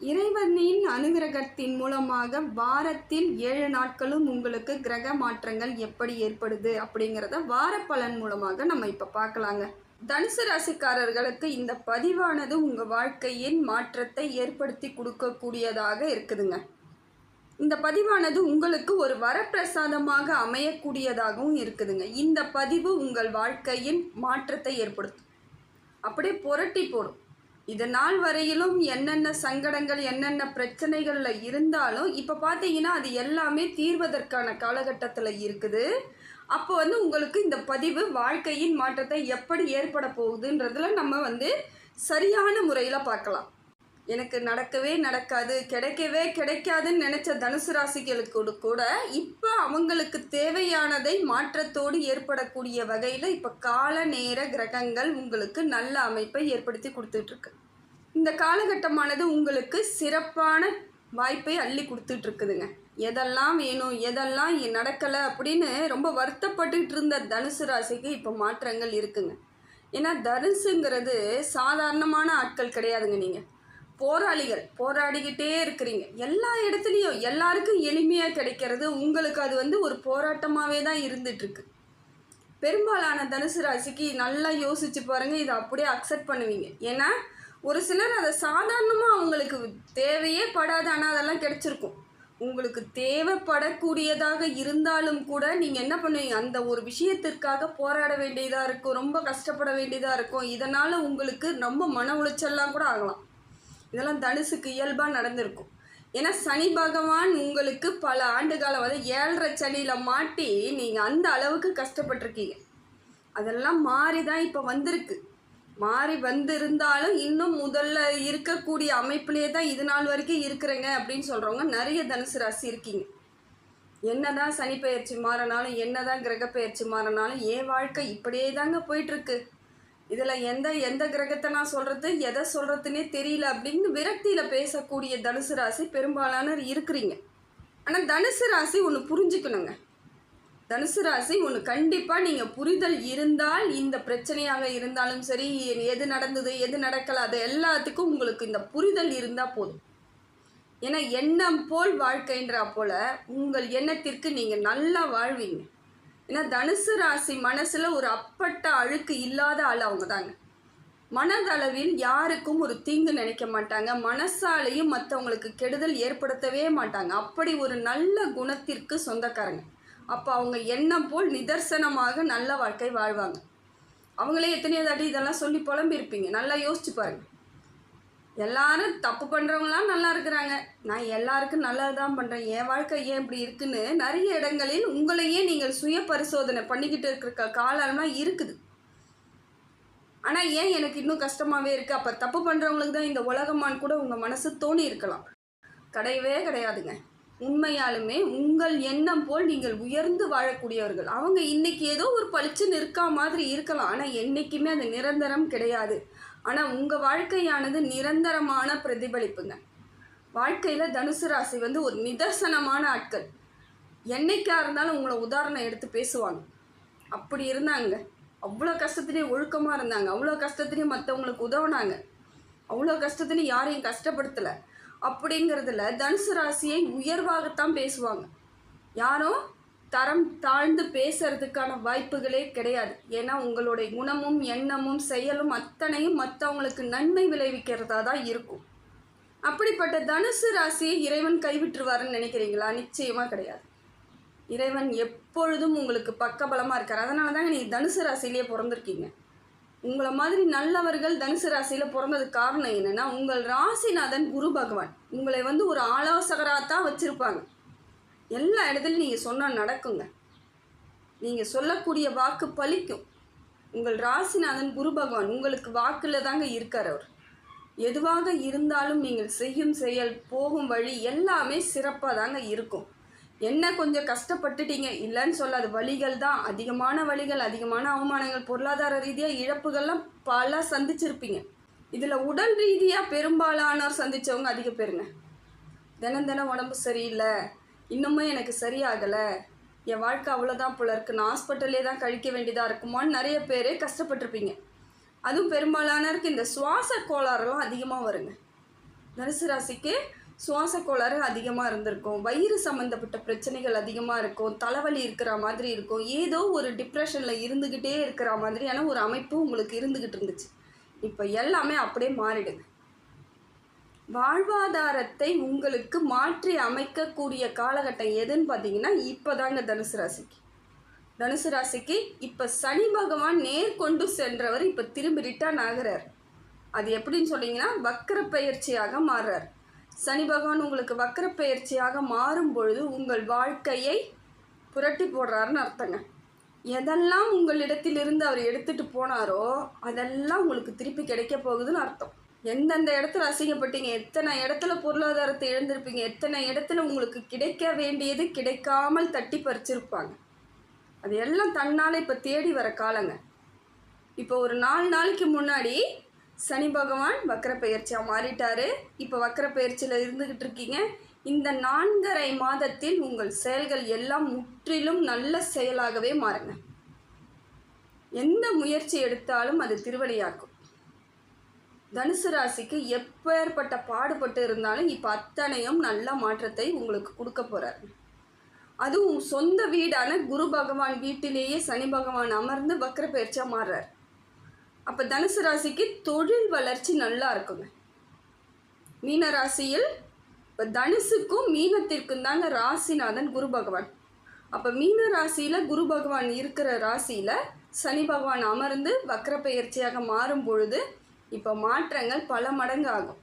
இறைவனின் அனுகிரகத்தின் மூலமாக வாரத்தில் ஏழு நாட்களும் உங்களுக்கு கிரக மாற்றங்கள் எப்படி ஏற்படுது அப்படிங்கிறத வார பலன் மூலமாக நம்ம இப்போ பார்க்கலாங்க. தனுசு ராசிக்காரர்களுக்கு இந்த பதிவானது உங்கள் வாழ்க்கையின் மாற்றத்தை ஏற்படுத்தி கொடுக்கக்கூடியதாக இருக்குதுங்க. இந்த பதிவானது உங்களுக்கு ஒரு வரப்பிரசாதமாக அமையக்கூடியதாகவும் இருக்குதுங்க. இந்த பதிவு உங்கள் வாழ்க்கையின் மாற்றத்தை ஏற்படுத்தும். அப்படியே புரட்டி போடும். இது நாள் வரையிலும் என்னென்ன சங்கடங்கள் என்னென்ன பிரச்சனைகளில் இருந்தாலும் இப்போ பார்த்தீங்கன்னா அது எல்லாமே தீர்வதற்கான காலகட்டத்தில் இருக்குது. அப்போ வந்து உங்களுக்கு இந்த பதிவு வாழ்க்கையின் மாற்றத்தை எப்படி ஏற்பட போகுதுன்றதில் நம்ம வந்து சரியான முறையில் பார்க்கலாம். எனக்கு நடக்கவே நடக்காது கிடைக்கவே கிடைக்காதுன்னு நினச்ச தனுசு ராசிகளுக்கு கூட இப்போ அவங்களுக்கு தேவையானதை மாற்றத்தோடு ஏற்படக்கூடிய வகையில் இப்போ கால நேர கிரகங்கள் உங்களுக்கு நல்ல அமைப்பை ஏற்படுத்தி கொடுத்துட்ருக்கு. இந்த காலகட்டமானது உங்களுக்கு சிறப்பான வாய்ப்பை அள்ளி கொடுத்துட்ருக்குதுங்க. எதெல்லாம் வேணும் எதெல்லாம் நடக்கலை அப்படின்னு ரொம்ப வருத்தப்பட்டுக்கிட்டு இருந்த தனுசு ராசிக்கு இப்போ மாற்றங்கள் இருக்குங்க. ஏன்னா தனுசுங்கிறது சாதாரணமான ஆட்கள் கிடையாதுங்க நீங்கள் போராளிகள் போராடிக்கிட்டே இருக்கிறீங்க. எல்லா இடத்துலையும் எல்லாருக்கும் எளிமையாக கிடைக்கிறது உங்களுக்கு அது வந்து ஒரு போராட்டமாகவே தான் இருந்துகிட்ருக்கு பெரும்பாலான தனுசு ராசிக்கு நல்லா யோசிச்சு பாருங்கள் இதை அப்படியே அக்செப்ட் பண்ணுவீங்க. ஏன்னா ஒரு சிலர் அதை சாதாரணமாக அவங்களுக்கு தேவையே படாது ஆனால் அதெல்லாம் கிடச்சிருக்கும். உங்களுக்கு தேவைப்படக்கூடியதாக இருந்தாலும் கூட நீங்கள் என்ன பண்ணுவீங்க? அந்த ஒரு விஷயத்திற்காக போராட வேண்டியதாக இருக்கும் ரொம்ப கஷ்டப்பட வேண்டியதாக இருக்கும். இதனால் உங்களுக்கு ரொம்ப மன உளைச்சல்லாம் கூட ஆகலாம். இதெல்லாம் தனுசுக்கு இயல்பாக நடந்திருக்கும். ஏன்னா சனி பகவான் உங்களுக்கு பல ஆண்டு காலம் வந்து ஏழரை சனியில் மாட்டி நீங்கள் அந்த அளவுக்கு கஷ்டப்பட்டிருக்கீங்க. அதெல்லாம் மாறி தான் இப்போ வந்திருக்கு. மாறி வந்திருந்தாலும் இன்னும் முதல்ல இருக்கக்கூடிய அமைப்புலேயே தான் இது நாள் வரைக்கும் இருக்கிறேங்க அப்படின்னு சொல்கிறவங்க நிறைய தனுசு ராசி இருக்கீங்க. என்னதான் சனி பயிற்சி மாறினாலும் என்னதான் கிரக பயிற்சி மாறினாலும் என் வாழ்க்கை இப்படியே தாங்க போயிட்டுருக்கு இதில் எந்த எந்த கிரகத்தை நான் சொல்கிறது எதை சொல்கிறதுனே தெரியல அப்படின்னு விரக்தியில் பேசக்கூடிய தனுசு ராசி பெரும்பாலானவர் இருக்கிறீங்க. ஆனால் தனுசு ராசி ஒன்று புரிஞ்சுக்கணுங்க. தனுசு ராசி ஒன்று கண்டிப்பாக நீங்கள் புரிதல் இருந்தால் இந்த பிரச்சனையாக இருந்தாலும் சரி எது நடந்தது எது நடக்கல அது எல்லாத்துக்கும் உங்களுக்கு இந்த புரிதல் இருந்தால் போதும். ஏன்னா எண்ணம் போல் வாழ்க்கைன்றா போல் உங்கள் எண்ணத்திற்கு நீங்கள் நல்லா வாழ்வீங்க. ஏன்னா தனுசு ராசி மனசில் ஒரு அப்பட்ட அழுக்கு இல்லாத ஆள் அவங்க தாங்க மனதளவில் யாருக்கும் ஒரு தீங்கு நினைக்க மாட்டாங்க. மனசாலையும் மற்றவங்களுக்கு கெடுதல் ஏற்படுத்தவே மாட்டாங்க. அப்படி ஒரு நல்ல குணத்திற்கு சொந்தக்காரங்க. அப்போ அவங்க எண்ணம் போல் நிதர்சனமாக நல்ல வாழ்க்கை வாழ்வாங்க. அவங்களே எத்தனையோ தாட்டி இதெல்லாம் சொல்லி புலம்பியிருப்பீங்க. நல்லா யோசிச்சு பாருங்கள் எல்லாரும் தப்பு பண்ணுறவங்களாம் நல்லா இருக்கிறாங்க. நான் எல்லாருக்கும் நல்லது தான் பண்ணுறேன் என் வாழ்க்கை ஏன் இப்படி இருக்குன்னு நிறைய இடங்களில் உங்களையே நீங்கள் சுய பரிசோதனை பண்ணிக்கிட்டு இருக்கிற காலம்லாம் இருக்குது. ஆனால் ஏன் எனக்கு இன்னும் கஷ்டமாகவே இருக்குது அப்போ தப்பு பண்ணுறவங்களுக்கு தான் இந்த உலகமான்னு கூட உங்கள் மனசு தோணி இருக்கலாம். கிடையவே கிடையாதுங்க. உண்மையாலுமே உங்கள் எண்ணம் போல் நீங்கள் உயர்ந்து வாழக்கூடியவர்கள். அவங்க இன்னைக்கு ஏதோ ஒரு பளிச்சுன்னு இருக்கா மாதிரி இருக்கலாம். ஆனால் என்றைக்குமே அது நிரந்தரம் கிடையாது. ஆனால் உங்கள் வாழ்க்கையானது நிரந்தரமான பிரதிபலிப்புங்க. வாழ்க்கையில் தனுசு ராசி வந்து ஒரு நிதர்சனமான ஆட்கள். என்னைக்காக இருந்தாலும் உங்களை உதாரணம் எடுத்து பேசுவாங்க. அப்படி இருந்தாங்க. அவ்வளோ கஷ்டத்துலேயும் ஒழுக்கமாக இருந்தாங்க. அவ்வளோ கஷ்டத்துலேயும் மற்றவங்களுக்கு உதவுனாங்க. அவ்வளோ கஷ்டத்துலையும் யாரையும் கஷ்டப்படுத்தலை. அப்படிங்கிறதுல தனுசு ராசியை உயர்வாகத்தான் பேசுவாங்க. யாரும் தரம் தாழ்ந்து பேசுறதுக்கான வாய்ப்புகளே கிடையாது. ஏன்னா உங்களுடைய குணமும் எண்ணமும் செயலும் அத்தனையும் மற்றவங்களுக்கு நன்மை விளைவிக்கிறதா தான் இருக்கும். அப்படிப்பட்ட தனுசு ராசியை இறைவன் கைவிட்டுருவாருன்னு நினைக்கிறீங்களா? நிச்சயமாக கிடையாது. இறைவன் எப்பொழுதும் உங்களுக்கு பக்கபலமாக இருக்கார். அதனால தாங்க நீங்கள் தனுசு ராசியிலேயே பிறந்திருக்கீங்க. உங்களை மாதிரி நல்லவர்கள் தனுசு ராசியில் பிறந்தது காரணம் என்னென்னா உங்கள் ராசிநாதன் குரு பகவான். உங்களை வந்து ஒரு ஆலோசகராக தான் வச்சுருப்பாங்க. எல்லா இடத்துலையும் நீங்கள் சொன்னால் நடக்குங்க. நீங்கள் சொல்லக்கூடிய வாக்கு பலிக்கும். உங்கள் ராசிநாதன் குரு பகவான் உங்களுக்கு வாக்கில் தாங்க இருக்கார் அவர். எதுவாக இருந்தாலும் நீங்கள் செய்யும் செயல் போகும் வழி எல்லாமே சிறப்பாக தாங்க இருக்கும். என்ன கொஞ்சம் கஷ்டப்பட்டுட்டீங்க? இல்லைன்னு சொல்லாது. வழிகள் தான். அதிகமான வழிகள் அதிகமான அவமானங்கள் பொருளாதார ரீதியாக இழப்புகள்லாம் பல சந்திச்சிருப்பீங்க. இதில் உடல் ரீதியாக பெரும்பாலானோர் சந்தித்தவங்க அதிக பேருங்க. தினம் தினம் உடம்பு சரியில்லை. இன்னுமும் எனக்கு சரியாகலை. என் வாழ்க்கை அவ்வளோதான் போல இருக்கு. நான் ஹாஸ்பிட்டல்லே தான் கழிக்க வேண்டியதாக இருக்குமான்னு நிறைய பேர் கஷ்டப்பட்டிருப்பீங்க. அதுவும் பெரும்பாலானருக்கு இந்த சுவாச கோளாறுலாம் அதிகமாக வருங்க. தனுசு ராசிக்கு சுவாச கோளாறு அதிகமாக இருந்திருக்கும். வயிறு சம்மந்தப்பட்ட பிரச்சனைகள் அதிகமாக இருக்கும். தலைவலி இருக்கிற மாதிரி இருக்கும். ஏதோ ஒரு டிப்ரெஷனில் இருந்துக்கிட்டே இருக்கிற மாதிரியான ஒரு அமைப்பு உங்களுக்கு இருந்துக்கிட்டு இருந்துச்சு. இப்போ எல்லாமே அப்படியே மாறிடுங்க. வாழ்வாதாரத்தை உங்களுக்கு மாற்றி அமைக்கக்கூடிய காலகட்டம் எதுன்னு பார்த்தீங்கன்னா இப்போ தாங்க தனுசு ராசிக்கு. தனுசு ராசிக்கு இப்போ சனி பகவான் நேர்கொண்டு சென்றவர் இப்போ திரும்பி ரிட்டர்ன் ஆகிறார். அது எப்படின்னு சொன்னீங்கன்னா வக்கர பயிற்சியாக மாறுறார். சனி பகவான் உங்களுக்கு வக்கர பயிற்சியாக மாறும் பொழுது உங்கள் வாழ்க்கையை புரட்டி போடுறாருன்னு அர்த்தங்க. எதெல்லாம் உங்களிடத்திலிருந்து அவர் எடுத்துகிட்டு போனாரோ அதெல்லாம் உங்களுக்கு திருப்பி கிடைக்க போகுதுன்னு அர்த்தம். எந்தெந்த இடத்துல அசிங்கப்பட்டீங்க? எத்தனை இடத்துல பொருளாதாரத்தை இழந்திருப்பீங்க? எத்தனை இடத்துல உங்களுக்கு கிடைக்க வேண்டியது கிடைக்காமல் தட்டி பறிச்சிருப்பாங்க. அது எல்லாம் தன்னால் இப்போ தேடி வர காலங்க. இப்போ ஒரு நாலு நாளைக்கு முன்னாடி சனி பகவான் வக்கர பயிற்சியாக மாறிட்டார். இப்போ வக்கர பயிற்சியில் இருந்துக்கிட்டு இருக்கீங்க. இந்த நான்கரை மாதத்தில் உங்கள் செயல்கள் எல்லாம் முற்றிலும் நல்ல செயலாகவே மாறுங்க. எந்த முயற்சி எடுத்தாலும் அது திருவழியாக்கும் தனுசு ராசிக்கு எப்பேற்பட்ட பாடுபட்டு இருந்தாலும் இப்போ அத்தனையும் நல்ல மாற்றத்தை உங்களுக்கு கொடுக்க போகிறார் அதுவும் சொந்த வீடான குரு பகவான் வீட்டிலேயே சனி பகவான் அமர்ந்து வக்கர பயிற்சியாக மாறுறார். அப்போ தனுசு ராசிக்கு தொழில் வளர்ச்சி நல்லா இருக்குங்க. மீன ராசியில் இப்போ தனுசுக்கும் மீனத்திற்கும் தாங்க ராசிநாதன் குரு பகவான். அப்போ மீன ராசியில் குரு பகவான் இருக்கிற ராசியில் சனி பகவான் அமர்ந்து வக்கர பயிற்சியாக மாறும் பொழுது இப்போ மாற்றங்கள் பல மடங்கு ஆகும்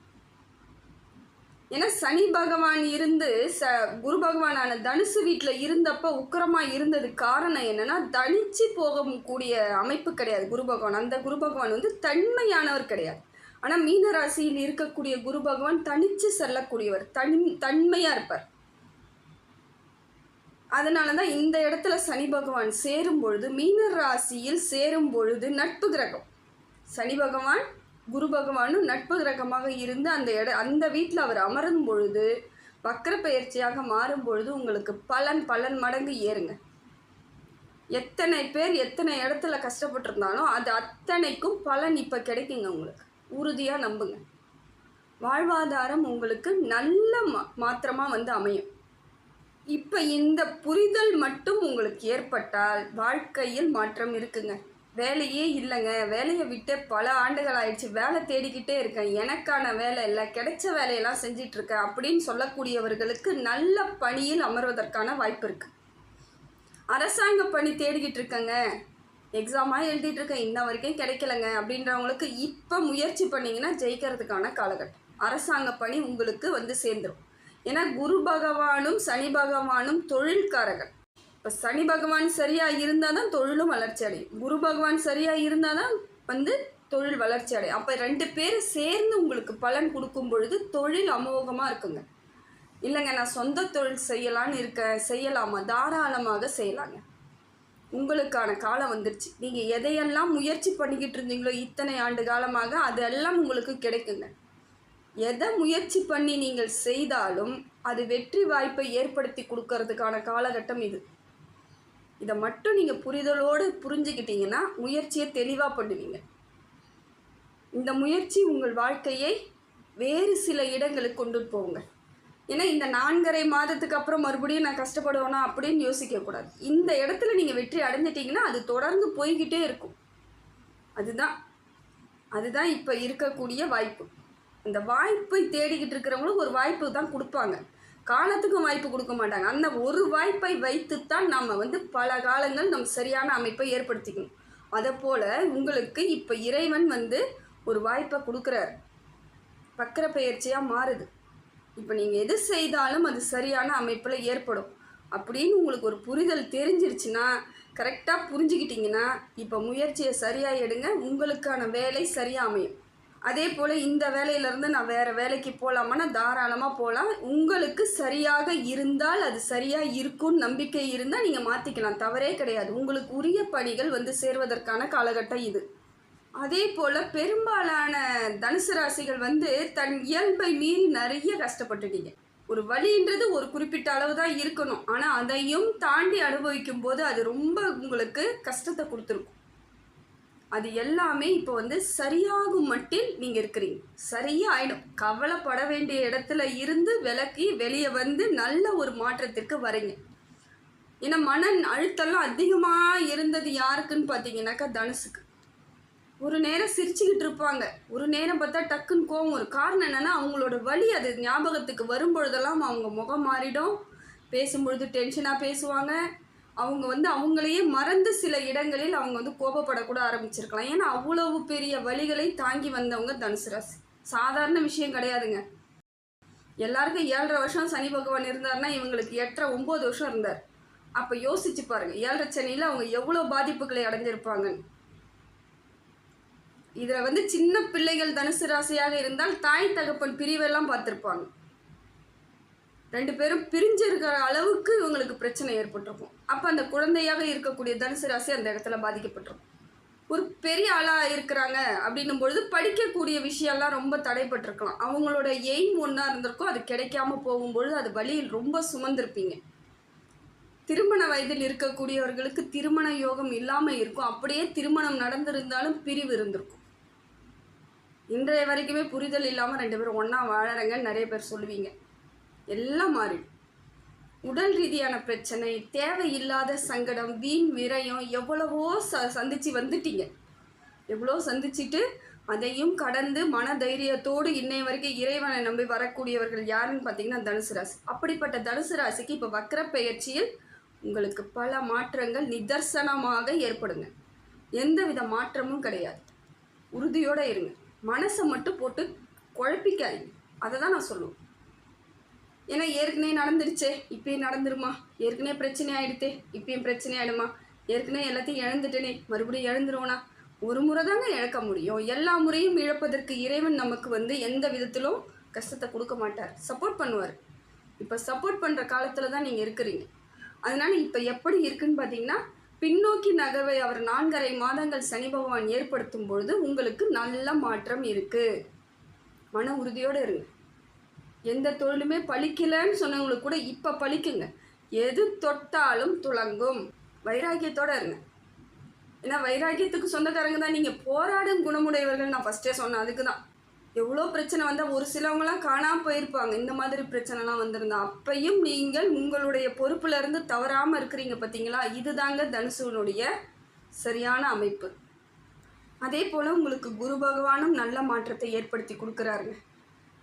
ஏன்னா சனி பகவான் இருந்து ச குரு பகவானான தனுசு வீட்டில் இருந்தப்போ உக்கிரமாக இருந்தது காரணம் என்னென்னா தனிச்சு போகக்கூடிய அமைப்பு கிடையாது குரு பகவான். அந்த குரு பகவான் வந்து தன்மையானவர் கிடையாது. ஆனால் மீனராசியில் இருக்கக்கூடிய குரு பகவான் தனிச்சு செல்லக்கூடியவர். தனி தன்மையாக இருப்பார். அதனால தான் இந்த இடத்துல சனி பகவான் சேரும் பொழுது மீன ராசியில் சேரும் பொழுது நட்பு கிரகம். சனி பகவான் குரு பகவானும் நட்பு கிரகமாக இருந்து அந்த இட அந்த வீட்டில் அவர் அமரும் பொழுது வக்கர பயிற்சியாக மாறும் பொழுது உங்களுக்கு பலன் பலன் மடங்கு ஏறுங்க. எத்தனை பேர் எத்தனை இடத்துல கஷ்டப்பட்டிருந்தாலும் அது அத்தனைக்கும் பலன் இப்போ கிடைக்குங்க உங்களுக்கு. உறுதியாக நம்புங்க. வாழ்வாதாரம் உங்களுக்கு நல்ல மா மாத்திரமாக வந்து அமையும். இப்போ இந்த புரிதல் மட்டும் உங்களுக்கு ஏற்பட்டால் வாழ்க்கையில் மாற்றம் இருக்குங்க. வேலையே இல்லைங்க. வேலையை விட்டு பல ஆண்டுகள் ஆயிடுச்சு. வேலை தேடிக்கிட்டே இருக்கேன். எனக்கான வேலை இல்லை. கிடைச்ச வேலையெல்லாம் செஞ்சிட்ருக்கேன் அப்படின்னு சொல்லக்கூடியவர்களுக்கு நல்ல பணியில் அமர்வதற்கான வாய்ப்பு இருக்குது அரசாங்க பணி தேடிக்கிட்டு இருக்கேங்க எக்ஸாமாக எழுதிட்டுருக்கேன் இன்ன வரைக்கும் கிடைக்கலங்க. அப்படின்றவங்களுக்கு இப்போ முயற்சி பண்ணிங்கன்னா ஜெயிக்கிறதுக்கான காலகட்டம். அரசாங்க பணி உங்களுக்கு வந்து சேர்ந்துடும் ஏன்னா குரு பகவானும் சனி பகவானும் தொழில்காரர்கள். இப்போ சனி பகவான் சரியாக இருந்தால் தான் தொழிலும் வளர்ச்சி அடையும். குரு பகவான் சரியாக இருந்தால் தான் வந்து தொழில் வளர்ச்சி அடையும். அப்போ ரெண்டு பேரும் சேர்ந்து உங்களுக்கு பலன் கொடுக்கும் பொழுது தொழில் அமோகமாக இருக்குங்க. இல்லைங்க நான் சொந்த தொழில் செய்யலான்னு இருக்கேன் செய்யலாமா? தாராளமாக செய்யலாங்க. உங்களுக்கான காலம் வந்துருச்சு. நீங்கள் எதையெல்லாம் முயற்சி பண்ணிக்கிட்டு இருந்தீங்களோ இத்தனை ஆண்டு காலமாக அதெல்லாம் உங்களுக்கு கிடைக்குங்க. எதை முயற்சி பண்ணி நீங்கள் செய்தாலும் அது வெற்றி வாய்ப்பை ஏற்படுத்தி கொடுக்கறதுக்கான காலகட்டம் இது. இதை மட்டும் நீங்கள் புரிதலோடு புரிஞ்சுக்கிட்டீங்கன்னா முயற்சியை தெளிவாக பண்ணுவீங்க. இந்த முயற்சி உங்கள் வாழ்க்கையை வேறு சில இடங்களுக்கு கொண்டு போங்க ஏன்னா இந்த நான்கரை மாதத்துக்கு அப்புறம் மறுபடியும் நான் கஷ்டப்படுவேனா அப்படின்னு யோசிக்கக்கூடாது. இந்த இடத்துல நீங்கள் வெற்றி அடைஞ்சிட்டிங்கன்னா அது தொடர்ந்து போய்கிட்டே இருக்கும். அதுதான். அதுதான் இப்போ இருக்கக்கூடிய வாய்ப்பு. அந்த வாய்ப்பை தேடிக்கிட்டு இருக்கிறவங்களும் ஒரு வாய்ப்பு தான் கொடுப்பாங்க. காலத்துக்கும் வாய்ப்பு கொடுக்க மாட்டாங்க. அந்த ஒரு வாய்ப்பை வைத்துத்தான் நம்ம வந்து பல காலங்கள் நம் சரியான அமைப்பை ஏற்படுத்திக்கணும். அதை போல் உங்களுக்கு இப்போ இறைவன் வந்து ஒரு வாய்ப்பை கொடுக்குறார். பக்கர பயிற்சியாக மாறுது. இப்போ நீங்கள் எது செய்தாலும் அது சரியான அமைப்பில் ஏற்படும். அப்படின்னு உங்களுக்கு ஒரு புரிதல் தெரிஞ்சிருச்சுன்னா கரெக்டாக புரிஞ்சுக்கிட்டிங்கன்னா இப்போ முயற்சியை சரியாக எடுங்க. உங்களுக்கான வேலை சரியாக அமையும். அதே போல் இந்த வேலையிலேருந்து நான் வேறு வேலைக்கு போகலாமான்னா தாராளமாக போகலாம் உங்களுக்கு சரியாக இருந்தால் அது சரியாக இருக்கும்னு நம்பிக்கை இருந்தால் நீங்கள் மாற்றிக்கலாம் தவறே கிடையாது. உங்களுக்கு உரிய பணிகள் வந்து சேர்வதற்கான காலகட்டம் இது. அதே போல் பெரும்பாலான தனுசு ராசிகள் வந்து தன் இயல்பை மீறி நிறைய கஷ்டப்பட்டுட்டீங்க. ஒரு வழின்றது ஒரு குறிப்பிட்ட அளவு தான் இருக்கணும். ஆனால் அதையும் தாண்டி அனுபவிக்கும் போது அது ரொம்ப உங்களுக்கு கஷ்டத்தை கொடுத்துருக்கும். அது எல்லாமே இப்போ வந்து சரியாகும் மட்டில் நீங்கள் இருக்கிறீங்க. சரியாக ஆயிடும் கவலைப்பட வேண்டிய இடத்துல இருந்து விலக்கி வெளியே வந்து நல்ல ஒரு மாற்றத்திற்கு வரீங்க. ஏன்னா மன அழுத்தம்லாம் அதிகமாக இருந்தது யாருக்குன்னு பார்த்தீங்கன்னாக்கா தனுசுக்கு. ஒரு நேரம் சிரிச்சுக்கிட்டு இருப்பாங்க. ஒரு நேரம் பார்த்தா டக்குன்னு கோவம் ஒரு காரணம் என்னென்னா அவங்களோட வழி அது ஞாபகத்துக்கு வரும்பொழுதெல்லாம் அவங்க முகம் மாறிடும். பேசும்பொழுது டென்ஷனாக பேசுவாங்க. அவங்க வந்து அவங்களையே மறந்து சில இடங்களில் அவங்க வந்து கோபப்படக்கூட ஆரம்பிச்சிருக்கலாம். ஏன்னா அவ்வளவு பெரிய வழிகளை தாங்கி வந்தவங்க தனுசு ராசி. சாதாரண விஷயம் கிடையாதுங்க. எல்லாருக்கும் ஏழரை வருஷம் சனி பகவான் இருந்தார்னா இவங்களுக்கு எட்டரை ஒம்பது வருஷம் இருந்தார். அப்போ யோசிச்சு பாருங்கள் ஏழரை சனியில் அவங்க எவ்வளோ பாதிப்புகளை அடைஞ்சிருப்பாங்கன்னு. இதில் வந்து சின்ன பிள்ளைகள் தனுசு ராசியாக இருந்தால் தாய் தகப்பன் பிரிவெல்லாம் பார்த்துருப்பாங்க. ரெண்டு பேரும் பிரிஞ்சிருக்கிற அளவுக்கு இவங்களுக்கு பிரச்சனை ஏற்பட்டிருக்கும். அப்போ அந்த குழந்தையாக இருக்கக்கூடிய தனுசு ராசி அந்த இடத்துல பாதிக்கப்பட்டிருக்கும். ஒரு பெரிய ஆளாக இருக்கிறாங்க அப்படின்னும் பொழுது படிக்கக்கூடிய விஷயம்லாம் ரொம்ப தடைப்பட்டிருக்கலாம். அவங்களோட எய்ம் ஒன்றா இருந்திருக்கும். அது கிடைக்காம போகும்பொழுது அது வழியில் ரொம்ப சுமந்திருப்பீங்க. திருமண வயதில் இருக்கக்கூடியவர்களுக்கு திருமண யோகம் இல்லாமல் இருக்கும். அப்படியே திருமணம் நடந்திருந்தாலும் பிரிவு இருந்திருக்கும். இன்றைய வரைக்குமே புரிதல் இல்லாமல் ரெண்டு பேரும் ஒன்றா வாழறங்கன்னு நிறைய பேர் சொல்லுவீங்க. எல்லாம் மாறிடும் உடல் ரீதியான பிரச்சனை தேவையில்லாத சங்கடம் வீண் விரயம் எவ்வளவோ ச சந்திச்சு வந்துட்டீங்க. எவ்வளோ சந்திச்சுட்டு அதையும் கடந்து மன தைரியத்தோடு இன்னைய வரைக்கும் இறைவனை நம்பி வரக்கூடியவர்கள் யாருன்னு பார்த்தீங்கன்னா தனுசு ராசி. அப்படிப்பட்ட தனுசு ராசிக்கு இப்போ வக்கர பெயர்ச்சியில் உங்களுக்கு பல மாற்றங்கள் நிதர்சனமாக ஏற்படுங்க. எந்த வித மாற்றமும் கிடையாது. உறுதியோடு இருங்க. மனசை மட்டும் போட்டு குழப்பிக்காதீங்க. அதை தான் நான் சொல்லுவேன். ஏன்னா ஏற்கனவே நடந்துருச்சே இப்பயும் நடந்துருமா? ஏற்கனவே பிரச்சனை ஆகிடுதே இப்பயும் பிரச்சனை ஆகிடுமா ஏற்கனவே எல்லாத்தையும் இழந்துட்டேனே மறுபடியும் இழந்துருவோனா? ஒரு முறை தாங்க இழக்க முடியும். எல்லா முறையும் இழப்பதற்கு இறைவன் நமக்கு வந்து எந்த விதத்திலும் கஷ்டத்தை கொடுக்க மாட்டார். சப்போர்ட் பண்ணுவார். இப்போ சப்போர்ட் பண்ணுற காலத்தில் தான் நீங்கள் இருக்கிறீங்க. அதனால இப்போ எப்படி இருக்குன்னு பார்த்தீங்கன்னா பின்னோக்கி நகர்வை அவர் நான்கரை மாதங்கள் சனி பகவான் ஏற்படுத்தும் பொழுது உங்களுக்கு நல்ல மாற்றம் இருக்குது மன உறுதியோடு இருங்க. எந்த தொழிலுமே பழிக்கலைன்னு சொன்னவங்களுக்கு கூட இப்போ பழிக்குங்க. எது தொட்டாலும் துளங்கும். வைராக்கியத்தோடு இருங்க. ஏன்னா வைராக்கியத்துக்கு சொந்தக்காரங்க தான். நீங்கள் போராடும் குணமுடையவர்கள் நான் ஃபஸ்ட்டே சொன்னேன். அதுக்கு தான் எவ்வளோ பிரச்சனை வந்தால் ஒரு சிலவங்களாம் காணாமல் போயிருப்பாங்க. இந்த மாதிரி பிரச்சனைலாம் வந்திருந்தா. அப்பையும் நீங்கள் உங்களுடைய பொறுப்புலேருந்து தவறாமல் இருக்கிறீங்க பார்த்தீங்களா இதுதாங்க தனுசுனுடைய சரியான அமைப்பு. அதே போல் உங்களுக்கு குரு பகவானும் நல்ல மாற்றத்தை ஏற்படுத்தி கொடுக்குறாருங்க.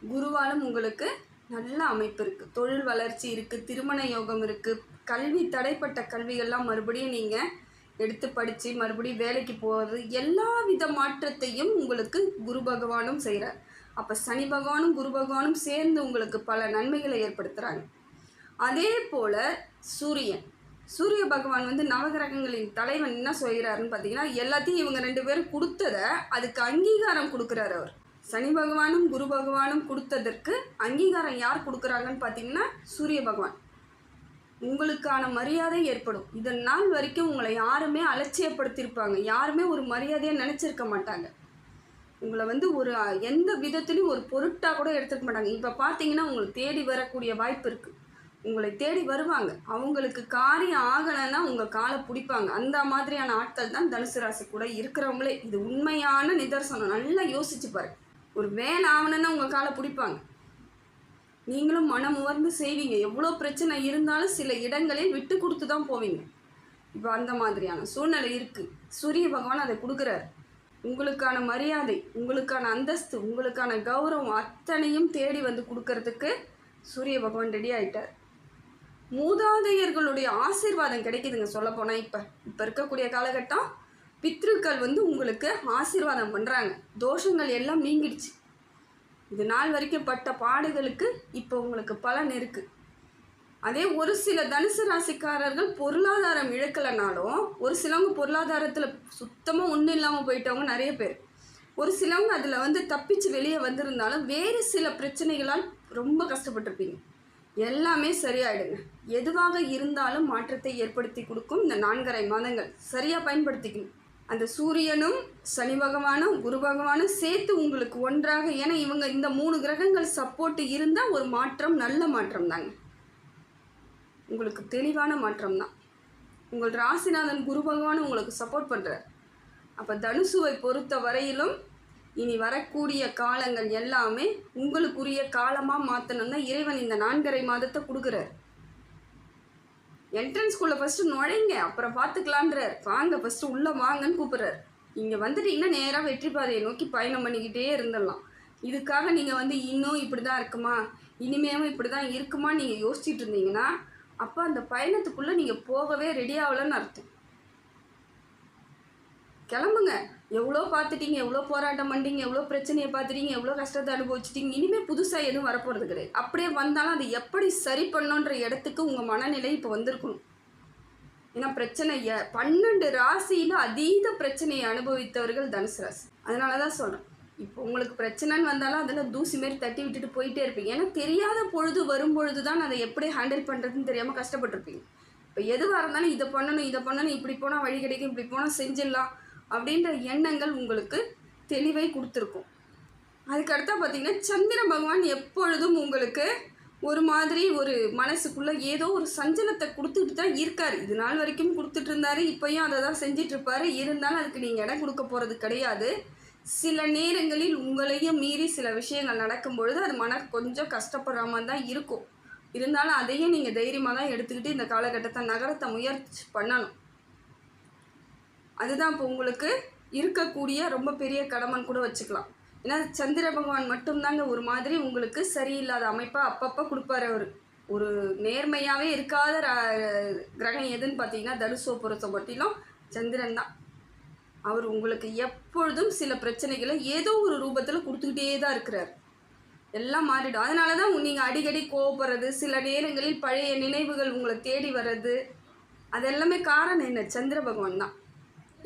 குருவாலும் உங்களுக்கு நல்ல அமைப்பு இருக்குது தொழில் வளர்ச்சி இருக்குது திருமண யோகம் இருக்குது கல்வி தடைப்பட்ட கல்விகள்லாம் மறுபடியும் நீங்கள் எடுத்து படித்து மறுபடியும் வேலைக்கு போகிறது எல்லா வித மாற்றத்தையும் உங்களுக்கு குரு பகவானும் செய்கிறார் அப்போ சனி பகவானும் குரு பகவானும் சேர்ந்து உங்களுக்கு பல நன்மைகளை ஏற்படுத்துகிறாங்க அதே போல் சூரியன். சூரிய பகவான் வந்து நவகிரகங்களின் தலைவன் என்ன சொல்கிறாருன்னு பார்த்தீங்கன்னா எல்லாத்தையும் இவங்க ரெண்டு பேரும் கொடுத்ததை அதுக்கு அங்கீகாரம் கொடுக்குறாரு அவர். சனி பகவானும் குரு பகவானும் கொடுத்ததற்கு அங்கீகாரம் யார் கொடுக்குறாங்கன்னு பார்த்தீங்கன்னா சூரிய பகவான். உங்களுக்கான மரியாதை ஏற்படும். இதன் நாள் வரைக்கும் உங்களை யாருமே அலட்சியப்படுத்தியிருப்பாங்க. யாருமே ஒரு மரியாதையாக நினச்சிருக்க மாட்டாங்க. உங்களை வந்து ஒரு எந்த விதத்துலையும் ஒரு பொருட்டாக கூட எடுத்துக்க மாட்டாங்க. இப்போ பார்த்தீங்கன்னா உங்களுக்கு தேடி வரக்கூடிய வாய்ப்பு இருக்குது உங்களை தேடி வருவாங்க. அவங்களுக்கு காரியம் ஆகலைன்னா உங்கள் காலை பிடிப்பாங்க. அந்த மாதிரியான ஆட்கள் தான் தனுசு ராசி கூட இருக்கிறவங்களே. இது உண்மையான நிதர்சனம். நல்லா யோசிச்சு பாருங்கள் ஒரு வேலை ஆகணுன்னா உங்கள் காலை பிடிப்பாங்க. நீங்களும் மனம் உவர்ந்து செய்வீங்க. எவ்வளோ பிரச்சனை இருந்தாலும் சில இடங்களில் விட்டு கொடுத்து தான் போவீங்க. இப்போ அந்த மாதிரியான சூழ்நிலை இருக்குது சூரிய பகவான் அதை கொடுக்குறாரு. உங்களுக்கான மரியாதை உங்களுக்கான அந்தஸ்து உங்களுக்கான கௌரவம் அத்தனையும் தேடி வந்து கொடுக்கறதுக்கு சூரிய பகவான் ரெடி ஆகிட்டார் மூதாதையர்களுடைய ஆசீர்வாதம் கிடைக்குதுங்க சொல்லப்போனால் இப்போ. இப்போ இருக்கக்கூடிய காலகட்டம் பித்ருக்கள் வந்து உங்களுக்கு ஆசீர்வாதம் பண்ணுறாங்க தோஷங்கள் எல்லாம் நீங்கிடுச்சு. இது நாள் வரைக்கும் பட்ட பாடுகளுக்கு இப்போ உங்களுக்கு பலன் இருக்குது அதே ஒரு சில தனுசு ராசிக்காரர்கள் பொருளாதாரம் இழக்கலைனாலும் ஒரு சிலவங்க பொருளாதாரத்தில் சுத்தமாக ஒன்றும் இல்லாமல் போயிட்டவங்க நிறைய பேர். ஒரு சிலவங்க அதில் வந்து தப்பிச்சு வெளியே வந்திருந்தாலும் வேறு சில பிரச்சனைகளால் ரொம்ப கஷ்டப்பட்டிருப்பீங்க. எல்லாமே சரியாயிடுங்க. எதுவாக இருந்தாலும் மாற்றத்தை ஏற்படுத்தி கொடுக்கும் இந்த நான்கரை மாதங்கள். சரியாக பயன்படுத்திக்கணும். அந்த சூரியனும் சனி பகவானும் குரு பகவானும் சேர்த்து உங்களுக்கு ஒன்றாக ஏன்னா இவங்க இந்த மூணு கிரகங்கள் சப்போர்ட் இருந்தால் ஒரு மாற்றம் நல்ல மாற்றம் தாங்க. உங்களுக்கு தெளிவான மாற்றம் தான். உங்கள் ராசிநாதன் குரு பகவான் உங்களுக்கு சப்போர்ட் பண்ணுறார் அப்போ தனுசுவை பொறுத்த வரையிலும் இனி வரக்கூடிய காலங்கள் எல்லாமே உங்களுக்குரிய காலமாக மாற்றணும்னா இறைவன் இந்த நான்கரை மாதத்தை கொடுக்குறார். என்ட்ரன்ஸ்குள்ளே ஃபஸ்ட்டு நுழைங்க அப்புறம் பார்த்துக்கலான்றார் வாங்க ஃபஸ்ட்டு உள்ளே வாங்கன்னு கூப்பிட்றாரு. இங்கே வந்துட்டீங்கன்னா நேராக வெற்றி பாதையை நோக்கி பயணம் பண்ணிக்கிட்டே இருந்துடலாம். இதுக்காக நீங்கள் வந்து இன்னும் இப்படி தான் இருக்குமா? இனிமேவும் இப்படி தான் இருக்குமா நீங்கள் யோசிச்சுட்டு இருந்தீங்கன்னா அப்போ அந்த பயணத்துக்குள்ளே நீங்கள் போகவே ரெடி ஆகலன்னு அர்த்தம். கிளம்புங்க. எவ்வளோ பார்த்துட்டீங்க எவ்வளோ போராட்டம் பண்ணிட்டீங்க எவ்வளோ பிரச்சனையை பார்த்துட்டீங்க எவ்வளோ கஷ்டத்தை அனுபவிச்சிட்டீங்க இனிமேல் புதுசாக எதுவும் வரப்போகிறது கிடையாது. அப்படியே வந்தாலும் அதை எப்படி சரி பண்ணுன்ற இடத்துக்கு உங்கள் மனநிலை இப்போ வந்திருக்கணும். ஏன்னா பிரச்சனை எ- பன்னெண்டு ராசியில் அதீத பிரச்சனையை அனுபவித்தவர்கள் தனுசு ராசி. அதனால தான் சொல்கிறேன் இப்போ உங்களுக்கு பிரச்சனைன்னு வந்தாலும் அதில் தூசி மாரி தட்டி விட்டுட்டு போயிட்டே இருப்பீங்க. ஏன்னா தெரியாத பொழுது வரும்பொழுது தான் அதை எப்படி ஹேண்டில் பண்ணுறதுன்னு தெரியாமல் கஷ்டப்பட்டிருப்பீங்க. இப்போ எதுவாக இருந்தாலும் இதை பண்ணணும் இதை பண்ணணும் இப்படி போனால் வழி கிடைக்கும் இப்படி போனால் செஞ்சிடலாம். அப்படின்ற எண்ணங்கள் உங்களுக்கு தெளிவை கொடுத்துருக்கும். அதுக்கடுத்தா பார்த்தீங்கன்னா சந்திர பகவான் எப்பொழுதும் உங்களுக்கு ஒரு மாதிரி ஒரு மனசுக்குள்ளே ஏதோ ஒரு சஞ்சலத்தை கொடுத்துட்டு தான் இருக்கார். இது நாள் வரைக்கும் கொடுத்துட்டு இருந்தாரு இப்போயும் அதை தான் செஞ்சிட்டு இருந்தாலும் அதுக்கு நீங்கள் இடம் கொடுக்க போகிறது கிடையாது. சில நேரங்களில் உங்களையும் மீறி சில விஷயங்கள் நடக்கும் பொழுது அது மன கொஞ்சம் கஷ்டப்படுற மாதிரி தான் இருக்கும். இருந்தாலும் அதையும் நீங்கள் தைரியமாக தான் எடுத்துக்கிட்டு இந்த காலகட்டத்தை நகரத்தை முயற்சி பண்ணணும். அதுதான் இப்போ உங்களுக்கு இருக்கக்கூடிய ரொம்ப பெரிய கடமைன்னு கூட வச்சுக்கலாம். ஏன்னா சந்திர பகவான் மட்டும்தாங்க ஒரு மாதிரி உங்களுக்கு சரியில்லாத அமைப்பை அப்பப்போ கொடுப்பாரு அவர். ஒரு நேர்மையாகவே இருக்காத கிரகம் எதுன்னு பார்த்தீங்கன்னா தனுசோ பொறுத்த மட்டிலும் சந்திரன் தான். அவர் உங்களுக்கு எப்பொழுதும் சில பிரச்சனைகளை ஏதோ ஒரு ரூபத்தில் கொடுத்துக்கிட்டே தான் இருக்கிறார். எல்லாம் மாறிடும். அதனால தான் நீங்கள் அடிக்கடி கோவப்படுறது சில நேரங்களில் பழைய நினைவுகள் உங்களை தேடி வர்றது அதெல்லாமே காரணம் என்ன? சந்திர பகவான் தான்.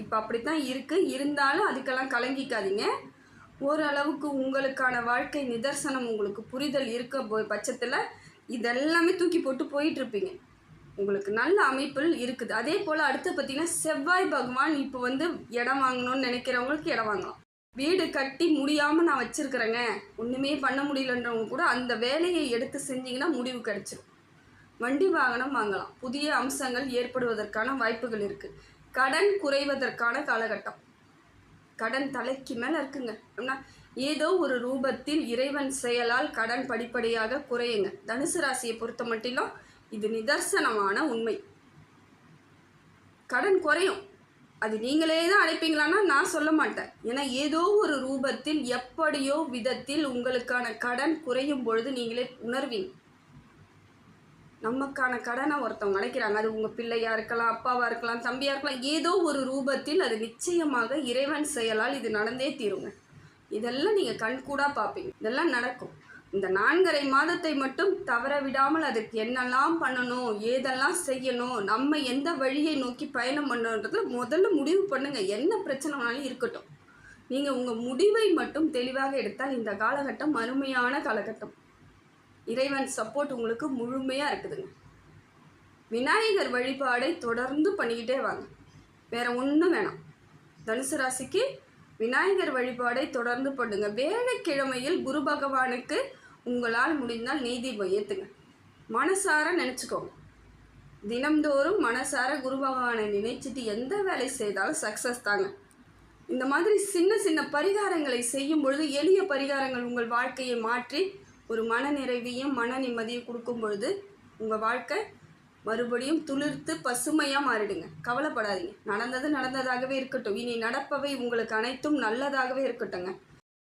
இப்போ அப்படித்தான் இருக்குது இருந்தாலும் அதுக்கெல்லாம் கலங்கிக்காதீங்க. ஓரளவுக்கு உங்களுக்கான வாழ்க்கை நிதர்சனம் உங்களுக்கு புரிதல் இருக்க போய் பட்சத்தில் இதெல்லாமே தூக்கி போட்டு போயிட்டுருப்பீங்க. உங்களுக்கு நல்ல அமைப்பில் இருக்குது. அதே போல் அடுத்து பார்த்தீங்கன்னா செவ்வாய் பகவான் இப்போ வந்து இடம் வாங்கணும்னு நினைக்கிறவங்களுக்கு இடம் வாங்கலாம். வீடு கட்டி முடியாமல் நான் வச்சுருக்கிறேங்க. ஒன்றுமே பண்ண முடியலன்றவங்க கூட அந்த வேலையை எடுத்து செஞ்சிங்கன்னா முடிவு கிடைச்சிடும் வண்டி வாகனம் வாங்கலாம். புதிய அம்சங்கள் ஏற்படுவதற்கான வாய்ப்புகள் இருக்குது கடன் குறைவதற்கான காலகட்டம். கடன் தலைக்கு மேலே இருக்குங்க. அப்படின்னா ஏதோ ஒரு ரூபத்தில் இறைவன் செயலால் கடன் படிப்படியாக குறையுங்க. தனுசு ராசியை பொறுத்த மட்டிலும் இது நிதர்சனமான உண்மை. கடன் குறையும். அது நீங்களே தான் அடைப்பீங்களான்னா நான் சொல்ல மாட்டேன். ஏன்னா ஏதோ ஒரு ரூபத்தில் எப்படியோ விதத்தில் உங்களுக்கான கடன் குறையும் பொழுது நீங்களே உணர்வீங்க. நமக்கான கடனை ஒருத்தவங்க அடைக்கிறாங்க. அது உங்கள் பிள்ளையாக இருக்கலாம் அப்பாவாக இருக்கலாம் தம்பியாக இருக்கலாம் ஏதோ ஒரு ரூபத்தில் அது நிச்சயமாக இறைவன் செயலால் இது நடந்தே தீருங்க. இதெல்லாம் நீங்கள் கண்கூடாக பார்ப்பீங்க. இதெல்லாம் நடக்கும். இந்த நான்கரை மாதத்தை மட்டும் தவற விடாமல் அதுக்கு என்னெல்லாம் பண்ணணும் ஏதெல்லாம் செய்யணும் நம்ம எந்த வழியை நோக்கி பயணம் பண்ணணுன்றத முதல்ல முடிவு பண்ணுங்கள் என்ன பிரச்சனை வேணாலும் இருக்கட்டும். நீங்கள் உங்கள் முடிவை மட்டும் தெளிவாக எடுத்தால் இந்த காலகட்டம் அருமையான காலகட்டம். இறைவன் சப்போர்ட் உங்களுக்கு முழுமையாக இருக்குதுங்க. விநாயகர் வழிபாடை தொடர்ந்து பண்ணிக்கிட்டே வாங்க. வேற ஒன்றும் வேணாம். தனுசு ராசிக்கு விநாயகர் வழிபாடை தொடர்ந்து பண்ணுங்க. வேலைக்கிழமையில் குரு பகவானுக்கு உங்களால் முடிந்தால் நெய் தீபம் ஏற்றுங்க மனசார நினச்சிக்கோங்க. தினம்தோறும் மனசார குரு பகவானை நினைச்சிட்டு எந்த வேலை செய்தாலும் சக்ஸஸ் தாங்க. இந்த மாதிரி சின்ன சின்ன பரிகாரங்களை செய்யும் பொழுது எளிய பரிகாரங்கள் உங்கள் வாழ்க்கையை மாற்றி ஒரு மன நிறைவையும் மன நிம்மதியும் கொடுக்கும் பொழுது உங்கள் வாழ்க்கை மறுபடியும் துளிர்த்து பசுமையாக மாறிடுங்க. கவலைப்படாதீங்க. நடந்தது நடந்ததாகவே இருக்கட்டும். இனி நடப்பவை உங்களுக்கு அனைத்தும் நல்லதாகவே இருக்கட்டுங்க